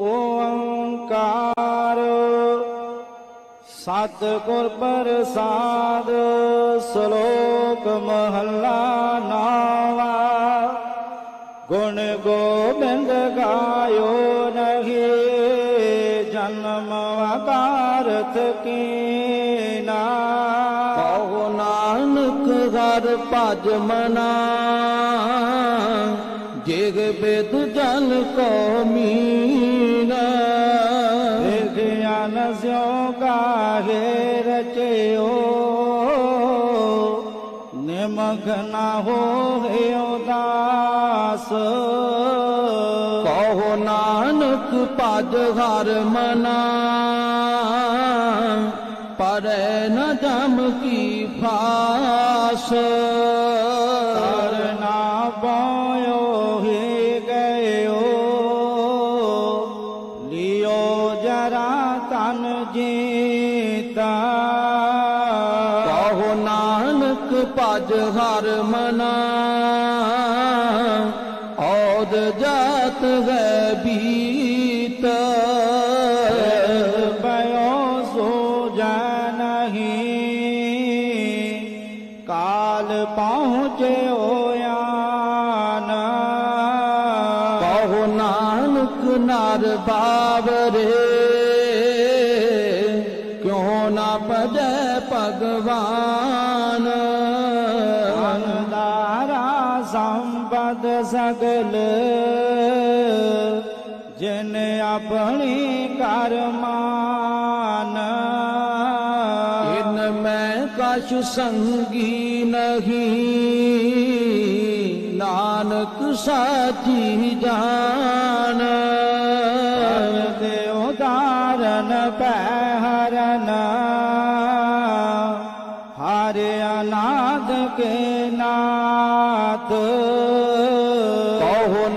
ਓੰਕਾਰ। ਸਤਿਗੁਰ ਪ੍ਰਸਾਦ, ਸ਼ਲੋਕ ਮਹੱਲਾ ਨਾਵਾ। ਗੁਣ ਗੋਬਿੰਦ ਗਾਇਓ ਨਹੀ, ਜਨਮ ਵਕਾਰਤ ਕੀਨਾ। ਕਹੋ ਨਾਨਕ ਹਰ ਭਜ ਮਨਾ, ਜਿਗ ਬਿਦ ਜਨ ਕੋ ਮੀਨਾ। ਵਿਗਿਆਨ ਸਿਓ ਗਾਹੇ ਰਚਿਓ? ਨਿਮਗ ਨਾ ਹੋਏ ਉਦਾਸ। ਕਹੋ ਨਾਨਕ ਭਜ ਹਰ ਮਨਾ। ਪਰੈ ਨ ਜਮ ਕੀ ਫਾਸ। ਜਿਨ ਆਪਣੀ ਕਰਮਾਨ ਇਨ ਮੈਂ ਕਛ ਸੰਗੀ ਨਹੀਂ ਨਾਨਕ ਸਾਚੀ ਜਾਨ ਤੇ ਉਦਾਰਨ ਪੈ ਹਰਨ ਹਰਿ ਅਨਾਦ ਕੇ ਨਾਤ ਕਹੋ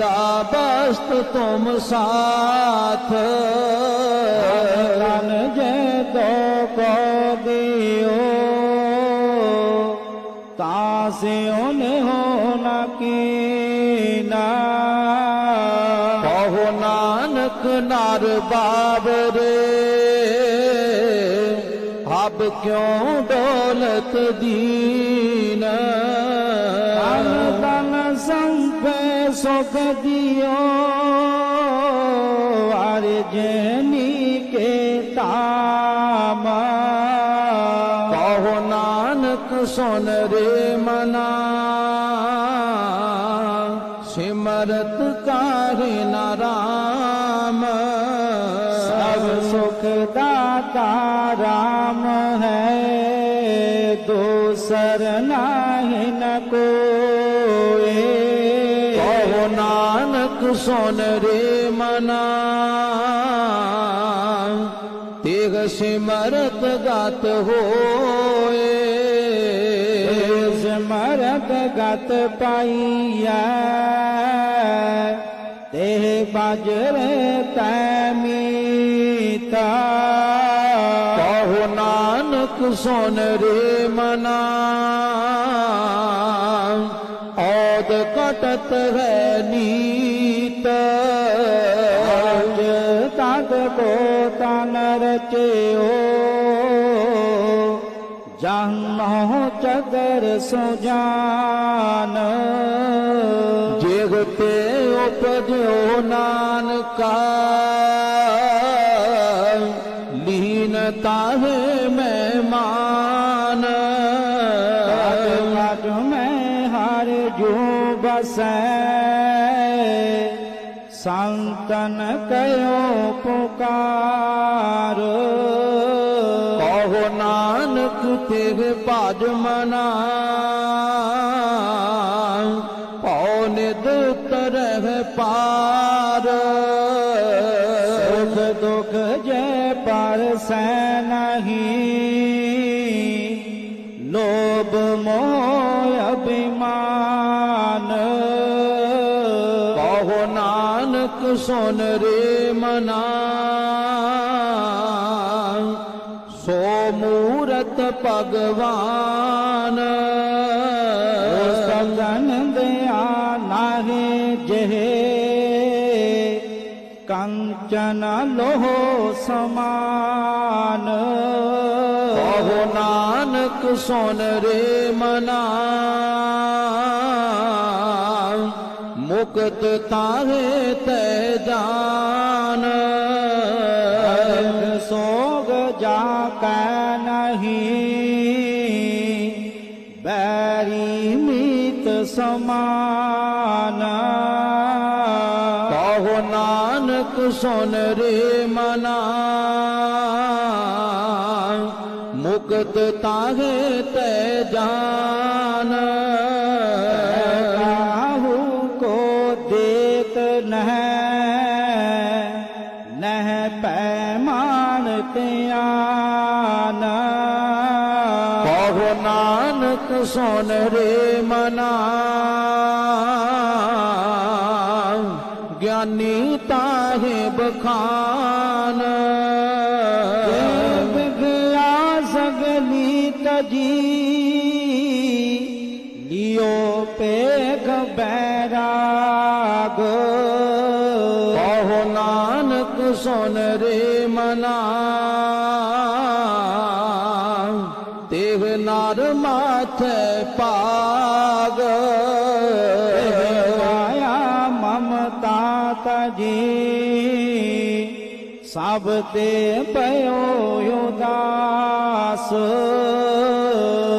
ਨਾਨਕ ਤੇ ਜਾਨੀਐ ਸਦਾ ਬਸਤ ਤੁਮ ਸਾਥ। ਤਨ ਜੇ ਤੋ ਕੋ ਦਿਓ। ਤਾਸਿਓ ਨੇ ਹੋ ਨ ਕੀਨਾ। ਕਹੋ ਨਾਨਕ ਨਰ ਬਾਬਰੇ ਹਬ ਸੰਪੇ ਸੁਖ ਦਿਓ ਅਰ ਜਨੀ ਕੇ ਤਾਮ ਕਹੋ ਨਾਨਕ ਸੁਨ ਰੇ ਮਨਾ, ਸਿਮਰਤ ਕਾਰੇ ਨਾਰਾਮ ਸਭ ਸੁਖ ਦਾਤਾ ਰਾਮ ਹੈ ਦੂਸਰ ਨਾਹੀ ਨ ਕੋਏ ਨਾਨਕ ਸੁਨ ਰੇ ਮਨਾ। ਤੇਗ ਸਿਮਰਤ ਗਤ ਹੋਏ। ਸਿਮਰਤ ਗਤ ਪਾਈਐ। ਤੇ ਬਜਰੇ ਤੈ ਮੀਤਾ। ਕਹੋ ਨਾਨਕ ਸੁਨ ਰੇ ਮਨਾ। ਕੋ ਤਨ ਰਚਿਓ। ਜਨਮੋ ਚਦਰ ਸੁਜਾਨ। ਜਿਗ ਤੇ ਉਪਜਿਓ ਨਾਨਕਾ। ਲੀਨ ਤਾਹੇ ਮਹਿਮਾਨ। ਕਦ ਮੈਂ ਹਰ ਜੋ ਬਸੈ। ਸੰਤਨ ਕਯੋ ਪੁਕਾਰ ਕਹੋ ਨਾਨਕ ਤੇਰੇ ਭਜ ਮਨਾ ਪਉ ਨਿਦ ਤਰਹਿ ਪਾਰ। ਸੁਖ ਦੁਖ ਜੈ ਪਰਸੈ ਨਹੀਂ, ਲੋਭ ਮੋਹ ਅਭਿਮਾਨ। ਕਹੋ ਨਾਨਕ, ਸੁਨ ਰੇ ਭਗਵਾਨ। ਚਰਨ ਦਿਆ ਨਾਹੀ ਜਿਹੇ। ਕੰਚਨ ਲੋਹ ਸਮਾਨ। ਕਹੋ ਨਾਨਕ ਸੁਨ ਰੇ ਮਨਾ। ਮੁਕਤ ਤਾਹੇ ਤੈ ਜਾਨ। ਸੁਨ ਰੇ ਮਨਾ। ਮੁਕਤ ਤਾਹੇ ਤੈ ਜਾਨ। ਕਾਹੂ ਕੋ ਦੇਤ ਨਹ। ਨਹ ਪੈਮਾਨ ਧਿਆਨ ਕਹੋ ਨਾਨਕ ਸੁਨ ਰੇ ਮਨਾ। ਤਾਹੇ ਬਖਾਨ ਜੇ ਵਿਗਿਆ ਸਗਲੀ ਤਜੀ, ਲਿਓ ਪੇਖ ਬੈਰਾਗ। ਕਹੋ ਨਾਨਕ ਸੁਨ ਰੇ ਮਨਾ। ਤੇਹ ਨਰ ਮਾਥੇ ਪਾਗ ਸਭ ਤੇ ਪਇਓ ਉਦਾਸ।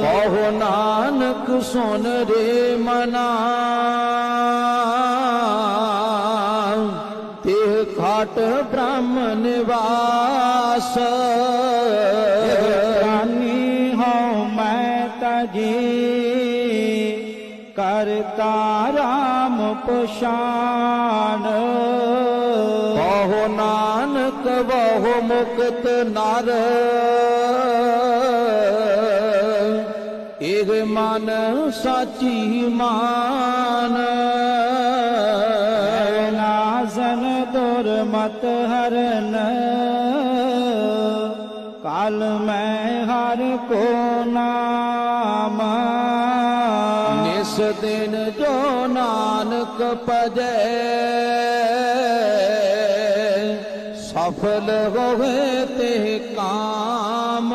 ਕਹੋ ਨਾਨਕ ਸੁਨ ਰੇ ਮਨਾ। ਤੇ ਖਾਟ ਬ੍ਰਹਮ ਨਿਵਾਸ। ਪਛਾਨ ਕਹੋ ਨਾਨਕ, ਬਹੁ ਮੁਕਤ ਨਰ। ਇਹ ਮਨ ਸਾਚੀ ਮਾਨ। ਨਾਜ਼ਨ ਦੁਰਮਤ ਹਰਨ। ਕਾਲ ਮੈਂ ਹਰ ਕੋ ਭਜੈ ਸਫਲ ਹੋਵੇ ਤੇ ਕਾਮ।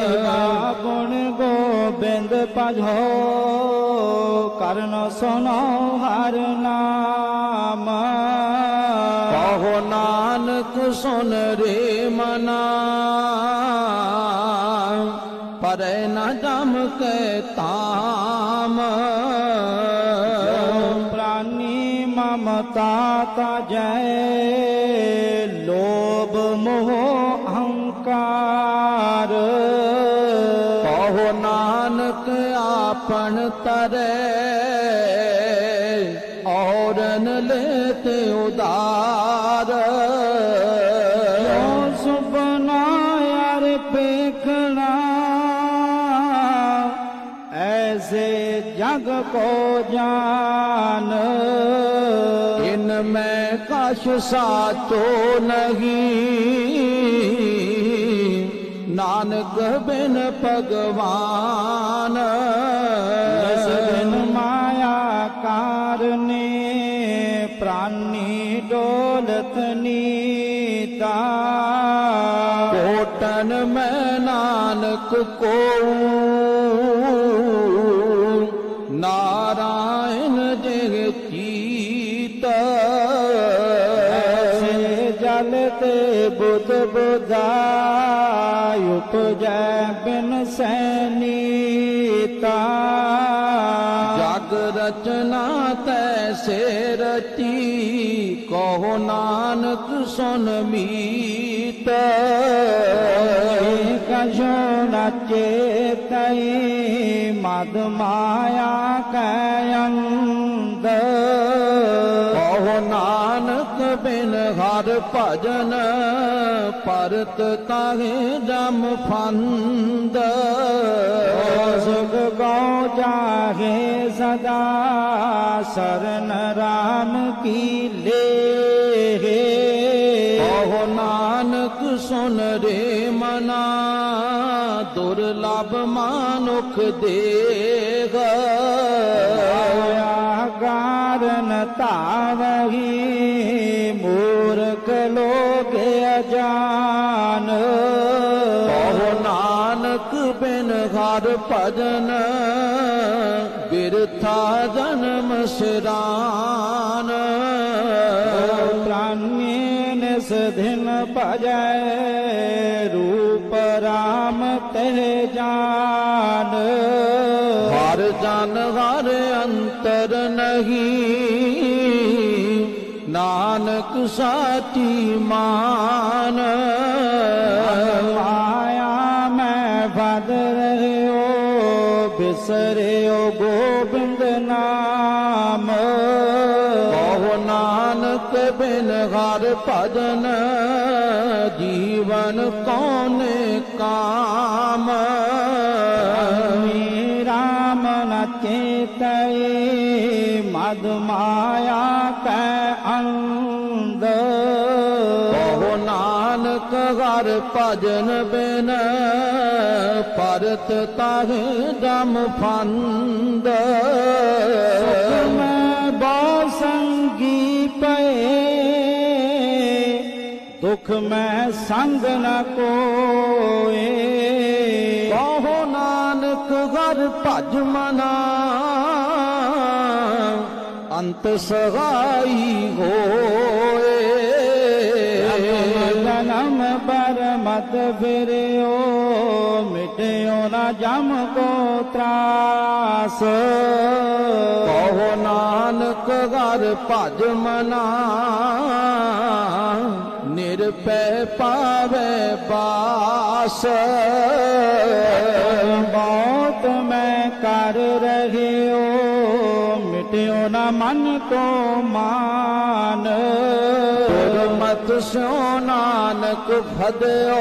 ਦੇਵਾ ਗੁਣ ਗੋਬਿੰਦ ਭਜੋ ਕਰਨ ਸੁਨੋ ਹਰ ਨਾਮ। ਕਹੋ ਨਾਨਕ ਸੁਨ ਰੇ ਮਨਾ ਪਰੈ ਨ ਜਮ ਕੇ ਮਮਤਾ ਤਜੈ ਲੋਭ ਮੋਹ ਅਹੰਕਾਰ ਕਹੋ ਨਾਨਕ ਆਪਨ ਤਰੈ, ਔਰਨ ਲੈਤੇ ਉਦਾਰ ਜੋ ਸੁਪਨਾ ਯਾਰ ਪੇਖਣਾ ਐਸੇ ਜਗ ਕੋ ਜਾਨ। ਮੈਂ ਕਛ ਸਾਚੋ ਨਹੀਂ ਨਾਨਕ ਬਿਨ ਭਗਵਾਨ ਇਸ ਦਿਨ ਮਾਇਆ ਕਾਰਨੇ ਪ੍ਰਾਨੀ ਡੋਲਤ ਨੀਤਾ ਕੋਟਨ ਮੈਂ ਬੁੱਧ ਬੁਧਾਇ ਉਪਜੈ ਬਿਨ ਸੈਨੀਤਾ। ਜਗ ਰਚਨਾ ਤੈਸੇ ਰਤੀ ਕਹੋ ਨਾਨਕ ਸੁਨ ਮੀਤ। ਕਜੋ ਨਚੇ ਤਈ ਮਦ ਮਾਇਆ ਬਿਨ ਹਰ ਭਜਨ ਪਰਤ ਤਾਹੇ ਜਮ ਫੰਦ। ਸੁਖ ਗੋ ਜਾਗੇ ਸਦਾ ਸਰਨ ਰਾਮ ਕੀ ਲੇ ਕਹੋ ਨਾਨਕ ਸੁਨ ਰੇ ਮਨਾ ਦੁਰਲਭ ਮਾਨੁਖ ਦੇਗ ਧਾਵਹੀ ਮੂਰਖ ਹਰ ਭਜਨ ਬਿਰਥਾ ਜਨਮ ਸਿਰਾਨ। ਪ੍ਰਾਨੀ ਨਿਸ ਦਿਨ ਭਜੈ ਰੂਪ ਰਾਮ ਤੇ ਜਾਨ। ਹਰ ਜਨ ਹਰ ਅੰਤਰ ਨਹੀਂ ਨਾਨਕ ਸਾਚੀ ਮਾਨ। ਬਿਸਰਿਓ ਗੋਬਿੰਦ ਨਾਮ। ਕਹੋ ਨਾਨਕ ਬਿਨ ਹਰ ਭਜਨ, ਜੀਵਨ ਕੌਨੇ ਕਾਮ। ਮੀ ਰਾਮ ਨ ਚੇਤਏ, ਮਦ ਮਾਇਆ ਕੈ ਅੰਧ। ਕਹੋ ਨਾਨਕ ਹਰ ਭਜਨ ਬਿਨ ਪਰਤ ਤਾਹੇ ਦਮ ਫੰਦ। ਮੈਂ ਬਹੁ ਸੰਗੀ ਪਏ। ਦੁਖ ਮੈਂ ਸੰਗ ਨ ਕੋਏ। ਕਹੋ ਨਾਨਕ ਹਰ ਭਜ ਮਨਾ। ਅੰਤ ਸਹਾਈ ਹੋਏ। ਜਨਮ ਪਰ ਮਤ ਫਿਰਿਓ। ਮਿਟਿਓ ਨਾ ਜਮ ਕੋ ਤਰਾਸ। ਕਹੋ ਨਾਨਕ ਹਰ ਭਜ ਮਨਾ ਨਿਰਪੈ ਪਾਵੇ ਬਾਸ। ਬਹੁਤ ਮੈਂ ਕਰ ਰਹਿਓ, ਮਿਟਿਓ ਨਾ ਮਨ ਕੋ ਮਾਨ। ਗੁਰਮਤਿ ਸਿਓ ਨਾਨਕ ਫਦਿਓ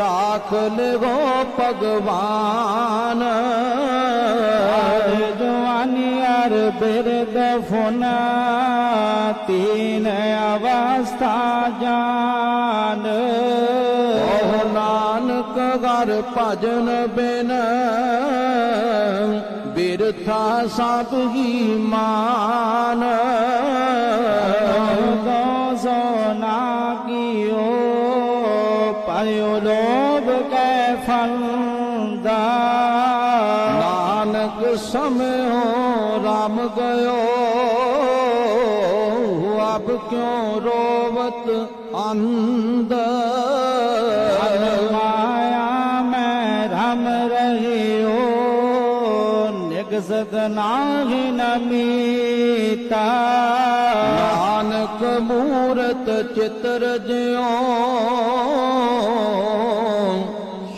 ਰਾਖ ਲਿਵੋ ਭਗਵਾਨ। ਜਵਾਨੀ ਅਰ ਬਿਰਦ ਫੁਨਾ ਤੀਨ ਅਵਸਥਾ ਜਾਨ। ਕਹੋ ਨਾਨਕ ਹਰ ਭਜਨ ਬਿਨ ਹੀ ਮਾਨ। ਦੋ ਨਾ ਲੋਭ ਰਾਮ ਕਿਉ ਰੋਵਤ ਅੰਧ? ਮਾਇਆ ਮੈਂ ਰਮ ਰਹਿਓ ਨਿਗਸਤ ਨਾਹੀ ਨਮੀਤਾ ਨਾਨਕ ਮੂਰਤ ਚਿਤਰ ਜਿਉ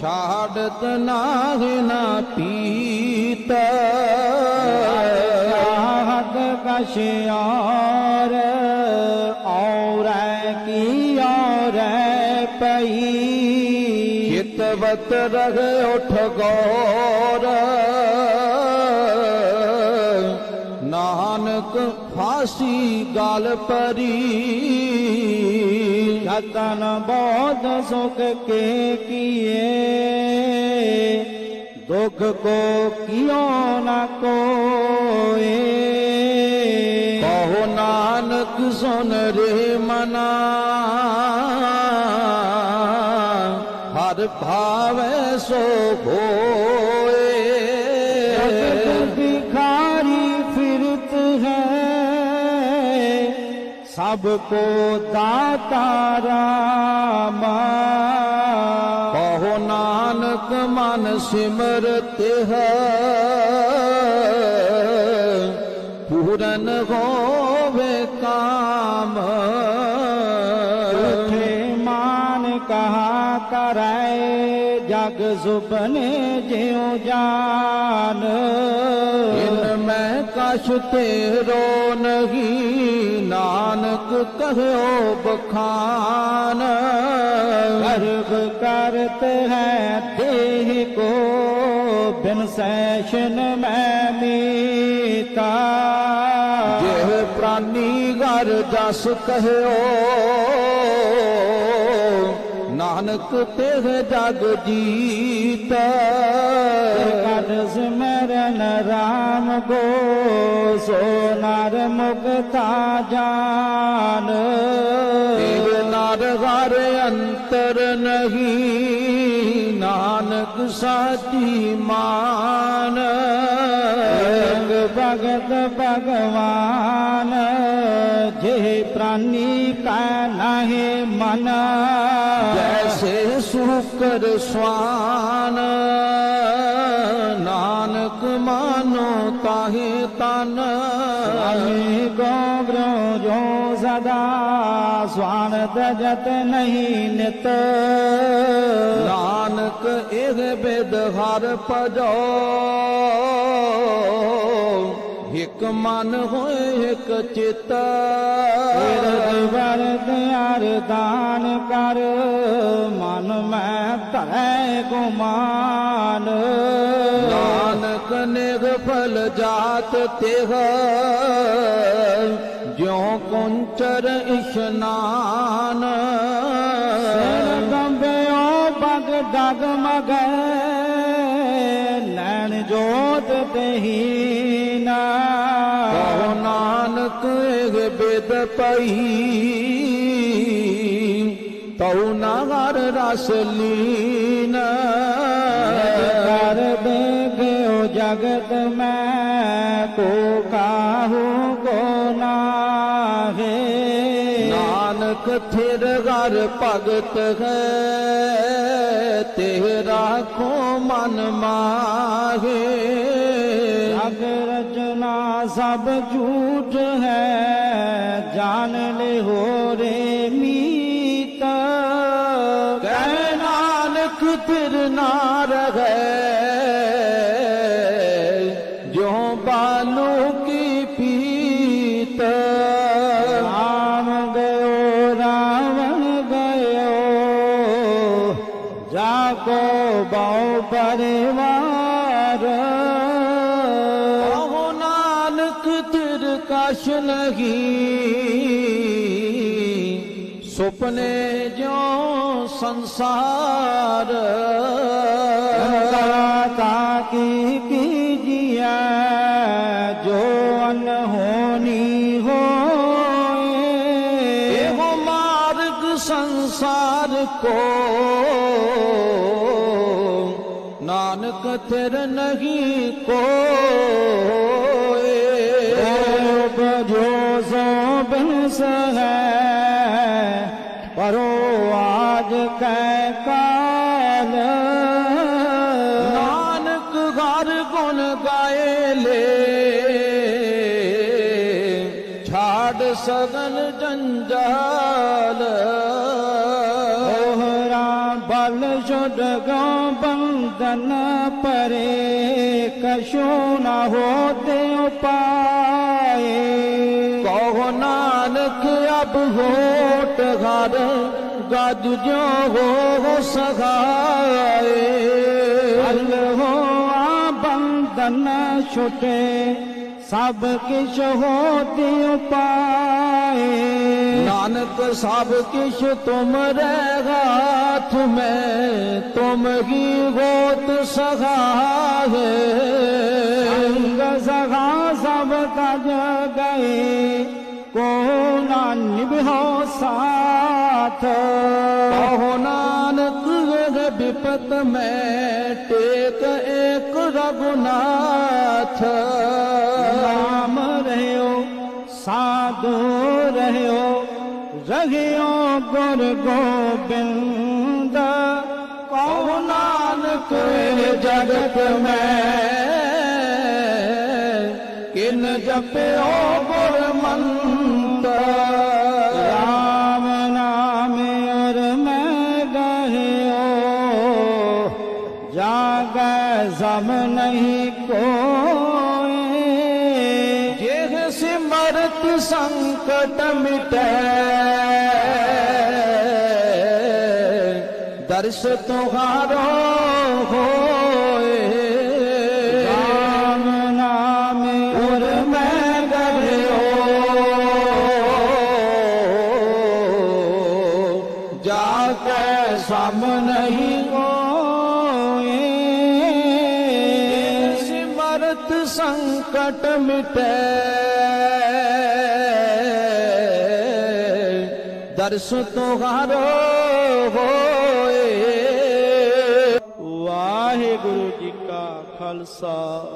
ਛਾੜਤ ਨਾਹਿ ਨਾ ਪੀਤ। ਚਾਹਤ ਕਛ ਔਰ ਔਰ ਕੀ ਔਰ ਪਈ ਚਿਤਵਤ ਰਹੇ ਉਠ ਗੌਰ ਨਾਨਕ ਫਾਸੀ ਗਲ ਪਰੀ ਜਤਨ ਬੋਧ ਸੁਖ ਕੇ ਕੀਏ ਦੁਖ ਕੋ ਕਿਉ ਨ ਕੋਏ ਕਹੋ गुज़ोन रे मना हर भाव सो भिखारी फिरत है सबको दातारा कहो नानक मन सिमरत है पूरन हो ਨਾਮ ਉਠੇ ਮਾਨ ਕਹਾ ਕਰੈ ਜਗ ਸੁਪਨੇ ਜਿਉ ਜਾਨ। ਇਨ ਮੈਂ ਕਛ ਤੇਰੋ ਨਹੀਂ ਨਾਨਕ ਕਹਿਓ ਬਖਾਨ। ਕਰਬ ਕਰਤ ਹੈ ਦੇਹ ਕੋ ਬਿਨ ਸੈਸ਼ਨ ਮੈਂ ਮੀਤਾ। ਨਾਨੀ ਘਰ ਜਸ ਕਹਿਓ। ਨਾਨਕ ਤੇ ਜਗ ਜੀਤ। ਕਰ ਸਿਮਰਨ ਰਾਮ ਗੋ ਸੋ ਨਰ ਮੁਕਤਾ ਜਾਨ। ਤੇ ਨਰ ਘਰ ਅੰਤਰ ਨਹੀਂ ਨਾਨਕ ਸਾਚੀ ਮਾਨ। ਭਗਤ ਭਗਵਾਨ ਜੇ ਪ੍ਰਾਨੀ ਕਾ ਨਾਹੀ ਮਨ ਜੈਸੇ ਸੁਕਰ ਸਵਾਨ ਨਾਨਕ ਮਾਨੋ ਤਾਹੇ ਤਨ। ਅਮੀ ਗੋਬਰੋ ਜੋ ਸਦਾ ਸਵਾਨ ਤਜਤ ਨਹੀਂ ਨਿਤ। ਨਾਨਕ ਇਹ ਬਿਦ ਹਰ ਭਜੋ ਇਕ ਮਨ ਹੋਏ ਇਕ ਚਿਤ। ਤੇਰੇ ਵਰਦ ਅਰਦਾਨ ਕਰ ਮਨ ਮੈਂ ਧਰੈ ਗੁਮਾਨ। ਨਾਨਕ ਨਿਰਫਲ ਜਾਤ ਤਿਹ ਜਿਉ ਕੁੰਚਰ ਇਸ਼ਨਾਨ। ਸਿਰ ਕੰਬਿਓ ਪਗ ਡਗ ਮਗੈ ਪਈ। ਤਉ ਨਾ ਹਰ ਰਸ ਲੀਨ। ਕਰ ਦੇਗਿਓ ਜਗਤ ਮੈਂ ਕੋ ਨਾਨਕ ਥਿਰ ਘਰ ਭਗਤ ਹੈ, ਤੇਰਾ ਕੋ ਮਨ ਮਾਹੇ? ਜਗ ਰਚਨਾ ਸਭ ਝੂਠ ਹੈ, ਜਾਣ ਲੈ ਹੋ ਰੇ ਮੀਤ। ਕਹਿ ਨਾਨਕ ਤਿਰ ਨਾ ਰਹੇ ਕਛ ਨਹੀਂ। ਸੁਪਨੇ ਜੋ ਸੰਸਾਰ। ਤਾ ਕੀ ਕੀਜੀਐ ਜੋ ਅਨਹੋਨੀ ਹੋਏ। ਇਹੋ ਮਾਰਗ ਸੰਸਾਰ ਕੋ। ਨਾਨਕ ਤਿਰ ਨਹੀਂ ਕੋਏ ਆਜ ਕੈ ਕਾਲ। ਨਾਨਕ ਹਰ ਗੁਣ ਗਾਏ ਲੈ। ਛਾੜ ਸਗਲ ਜੰਜਾਲ। ਓਹਰਾ ਬਲ ਛੁਡ ਗੋ ਬੰਦਨ ਪਰੇ। ਕਸ਼ੋ ਨਾ ਹੋਤੇ ਉਪਾਏ। ਕਹੋ ਨਾਨਕ ਅਬ ਹੋਟ ਘਰ। ਗੱਜ ਜੋ ਹੋ ਸਖਾਏ ਅਲ ਹੋਆ ਬੰਦਨ ਛੁਟੇ ਸਭ ਕਿਛ ਹੋਤੇ ਉਪਾਏ ਨਾਨਕ ਸਭ ਕਿਛ ਤੁਮਰੇ ਹਾਥ ਮੈਂ ਤੁਮ ਹੀ ਹੋਤ ਸਖਾਏ ਅੰਗ ਸਖਾ ਸਭ ਤਜ ਗਏ ਕੋ ਨਾ ਨਿਭੋ ਸਾਥ, ਕਹੋ ਨਾਨਕ ਇਹ ਵਿਪਤ ਮੈਂ ਟੇਕ ਏਕ ਰਘੁਨਾਥ। ਨਾਮ ਰਹਿਓ, ਸਾਧੂ ਰਹਿਓ ਰਹਿਓ ਗੁਰ ਗੋਬਿੰਦ। ਕਉ ਜਪਿਓ ਗੁਰ ਸਮ ਨਹੀਂ ਕੋਏ ਸਿਮਰਤ ਸੰਕਟ ਮਿਟੇ। ਦਰਸ ਤੁਹਾਰੋ ਹੋਏ। ਵਾਹਿਗੁਰੂ ਜੀ ਕਾ ਖਾਲਸਾ।